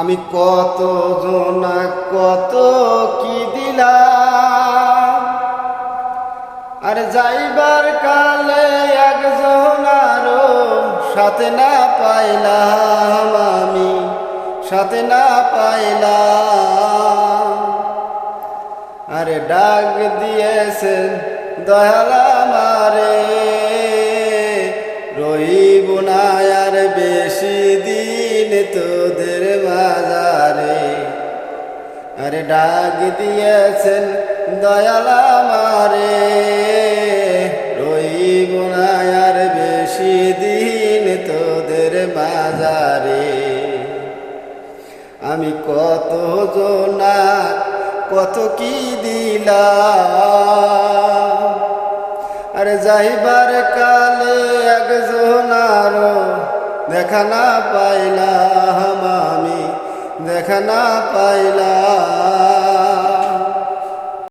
আমি কত জনা, কত কি দিলাম? আর যাইবার কালে একজন আরও সাথে না পাইলাম আমি, সাথে না পাইলাম। আরে ডাক দিয়েছেন দয়ালা মারে রইব না আর বেশি দিন তোদের বাজারে। আরে ডাক দিয়েছেন দয়ালা মারে রইব না আর বেশি দিন তোদের বাজারে। আমি কত জনা, কত কি দিলাম। আরে যাইবার কালে একজন আরও দেখা না পাইলাম আমি দেখা না পাইলাম।